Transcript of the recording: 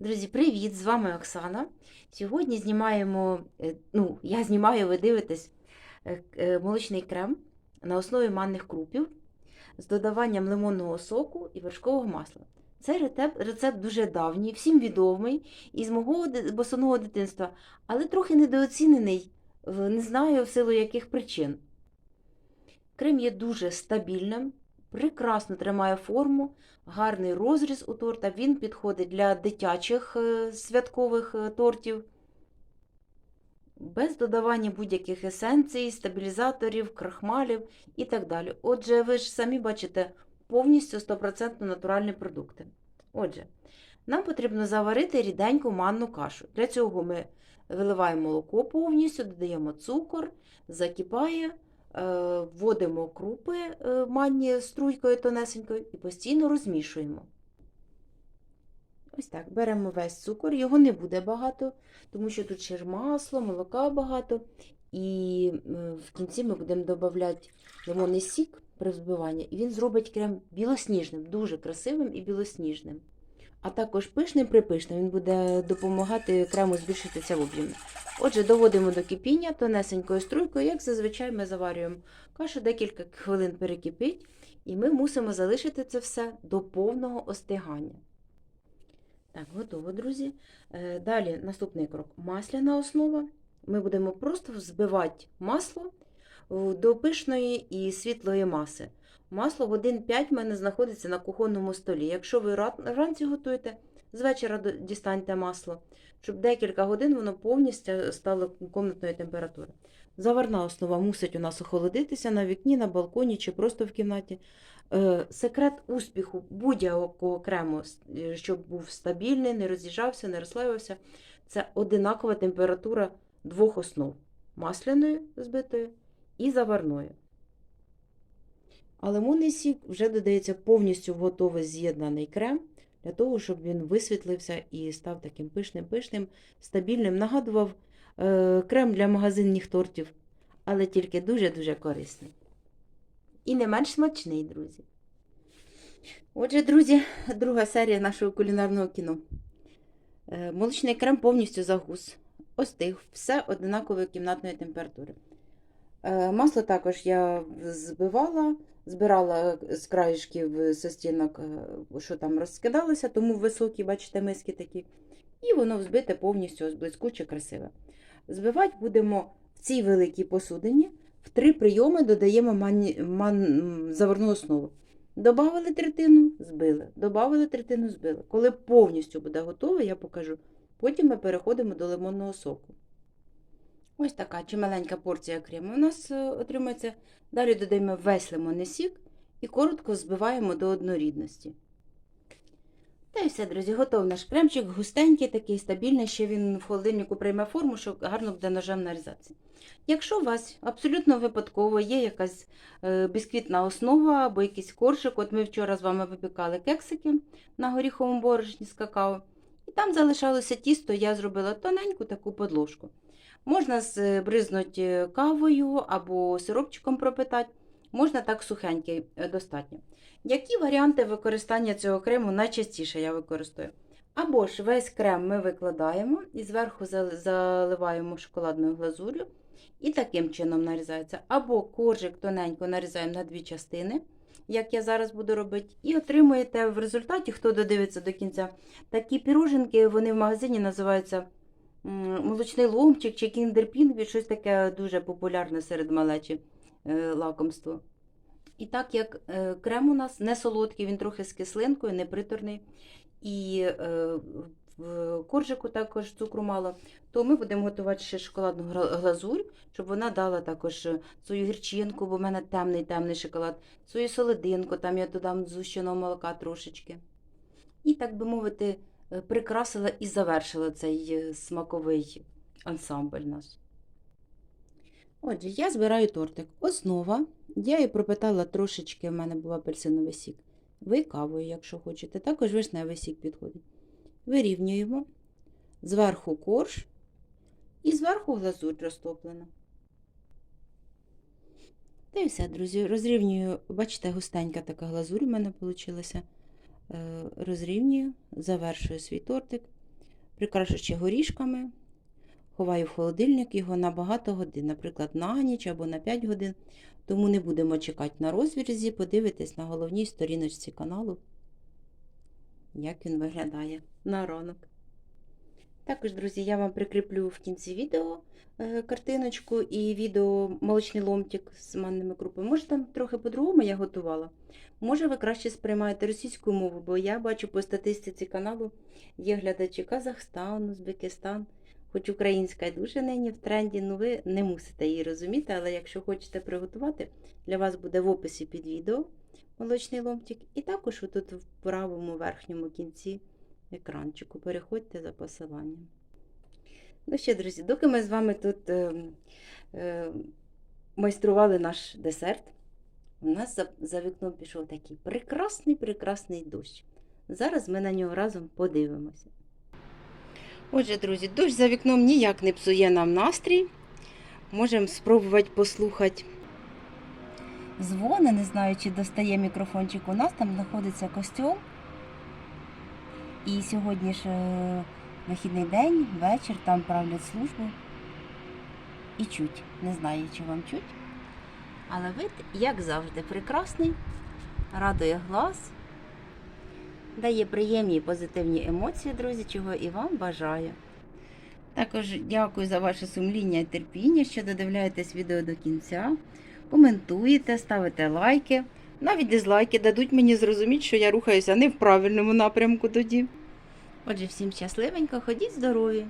Друзі, привіт! З вами Оксана. Сьогодні знімаємо, е, ну, я знімаю, ви дивитесь е, е, молочний крем на основі манних крупів з додаванням лимонного соку і вершкового масла. Цей рецепт, рецепт дуже давній, всім відомий із мого босоного дитинства, але трохи недооцінений, не знаю в силу яких причин. Крем є дуже стабільним, прекрасно тримає форму, гарний розріз у торта. Він підходить для дитячих е, святкових е, тортів. Без додавання будь-яких есенцій, стабілізаторів, крахмалів і так далі. Отже, ви ж самі бачите повністю 100% натуральні продукти. Отже, нам потрібно заварити ріденьку манну кашу. Для цього ми виливаємо молоко повністю, додаємо цукор, закипає, вводимо крупи е, манні струйкою тонесенькою і постійно розмішуємо. Ось так, беремо весь цукор, його не буде багато, тому що тут ще ж масло, молока багато. І е, в кінці ми будемо додавати лимонний сік при взбиванні, і він зробить крем білосніжним, дуже красивим і білосніжним. А також пишним припишним, він буде допомагати крему збільшитися в об'ємі. Отже, доводимо до кипіння тонесенькою струйкою, як зазвичай ми заварюємо кашу, декілька хвилин перекипить, і ми мусимо залишити це все до повного остигання. Так, готово, друзі. Е, Далі наступний крок масляна основа. Ми будемо просто взбивати масло до пишної і світлої маси. Масло в 1,5 в мене знаходиться на кухонному столі. Якщо ви вранці готуєте, з вечора дістаньте масло, щоб декілька годин воно повністю стало комнатної температури. Заварна основа мусить у нас охолодитися на вікні, на балконі чи просто в кімнаті. Е, Секрет успіху будь-якого крему, е, щоб був стабільний, не роз'їжджався, не розслаювався, це одинакова температура двох основ масляної збитої і заварної. А лимонний сік вже додається повністю в готовий з'єднаний крем для того, щоб він висвітлився і став таким пишним-пишним, стабільним. Нагадував е, крем для магазинних тортів, але тільки дуже-дуже корисний. І не менш смачний, друзі. Отже, друзі, друга серія нашого кулінарного кіно. Е, Молочний крем повністю загус. Остиг, все одинакової кімнатної температури. Е, Масло також я збивала, збирала з краєшків со стінок, е, що там розкидалося, тому високі, бачите, миски такі. І воно взбите повністю ось блискуче, красиве. Збивати будемо в цій великій посудині. В три прийоми додаємо мані- ман... заварну основу. Добавили третину, збили. Добавили третину, збили. Коли повністю буде готове, я покажу. Потім ми переходимо до лимонного соку. Ось така чималенька порція крему у нас е, отримається. Далі додаємо весь лимонний сік і коротко збиваємо до однорідності. Та й все, друзі, готовий наш кремчик, густенький, такий стабільний, ще він в холодильнику прийме форму, що гарно буде ножем нарізатися. Якщо у вас абсолютно випадково є якась е, бісквітна основа або якийсь коржик, от ми вчора з вами випікали кексики на горіховому борошні з какао, і там залишалося тісто, я зробила тоненьку таку подложку. Можна збризнути кавою або сиропчиком пропитати, можна так сухенький е, достатньо. Які варіанти використання цього крему найчастіше я використовую? Або ж весь крем ми викладаємо і зверху заливаємо шоколадною глазур'ю, і таким чином нарізається. Або коржик тоненько нарізаємо на дві частини, як я зараз буду робити, і отримуєте в результаті, хто додивиться до кінця, такі піроженки, вони в магазині називаються молочний ломчик чи кіндерпінг, щось таке дуже популярне серед малечі е, лакомство. І так як е, крем у нас не солодкий, він трохи з кислинкою, не приторний, і е, в коржику також цукру мало, то ми будемо готувати ще шоколадну глазурь, щоб вона дала також свою гірчинку, бо в мене темний темний шоколад, свою солодинку, там я додам згущеного молока трошечки. І, так би мовити, прикрасила і завершила цей е, смаковий ансамбль наш. Отже, я збираю тортик. Основа. Я її пропитала трошечки, в мене був апельсиновий сік. Ви кавою, якщо хочете. Також вишневий сік підходить. Вирівнюємо. Зверху корж і зверху глазурь розтоплена. Та і все, друзі. Розрівнюю, бачите, густенька така глазурь у мене вийшла. Розрівнюю, завершую свій тортик. прикрашуючи горішками, ховаю в холодильник його на багато годин, наприклад, на ніч або на 5 годин. Тому не будемо чекати на розрізі, подивитись на головній сторіночці каналу, як він виглядає на ранок. Також, друзі, я вам прикріплю в кінці відео е, картиночку і відео молочний ломтик з манними крупами. Може, там трохи по-другому я готувала. Може, ви краще сприймаєте російську мову, бо я бачу по статистиці каналу є глядачі Казахстан, Узбекистан. Хоч українська й дуже нині в тренді, ну ви не мусите її розуміти, але якщо хочете приготувати, для вас буде в описі під відео молочний ломтик. І також отут в правому верхньому кінці екранчику. Переходьте за посиланням. Ну ще, друзі, доки ми з вами тут е, е, майстрували наш десерт, у нас за, за вікном пішов такий прекрасний, прекрасний дощ. Зараз ми на нього разом подивимося. Отже, друзі, дощ за вікном ніяк не псує нам настрій. Можемо спробувати послухати. Дзвони, не знаю, чи достає мікрофончик у нас, там знаходиться костюм. І сьогодні ж е, вихідний день, вечір, там правлять службу. І чуть. Не знаю, чи вам чуть. Але вид, як завжди, прекрасний, радує глаз, дає приємні і позитивні емоції, друзі, чого і вам бажаю. Також дякую за ваше сумління і терпіння, що додивляєтесь відео до кінця. Коментуєте, ставите лайки. Навіть дизлайки дадуть мені зрозуміти, що я рухаюся не в правильному напрямку тоді. Отже, всім щасливенько, ходіть здорові!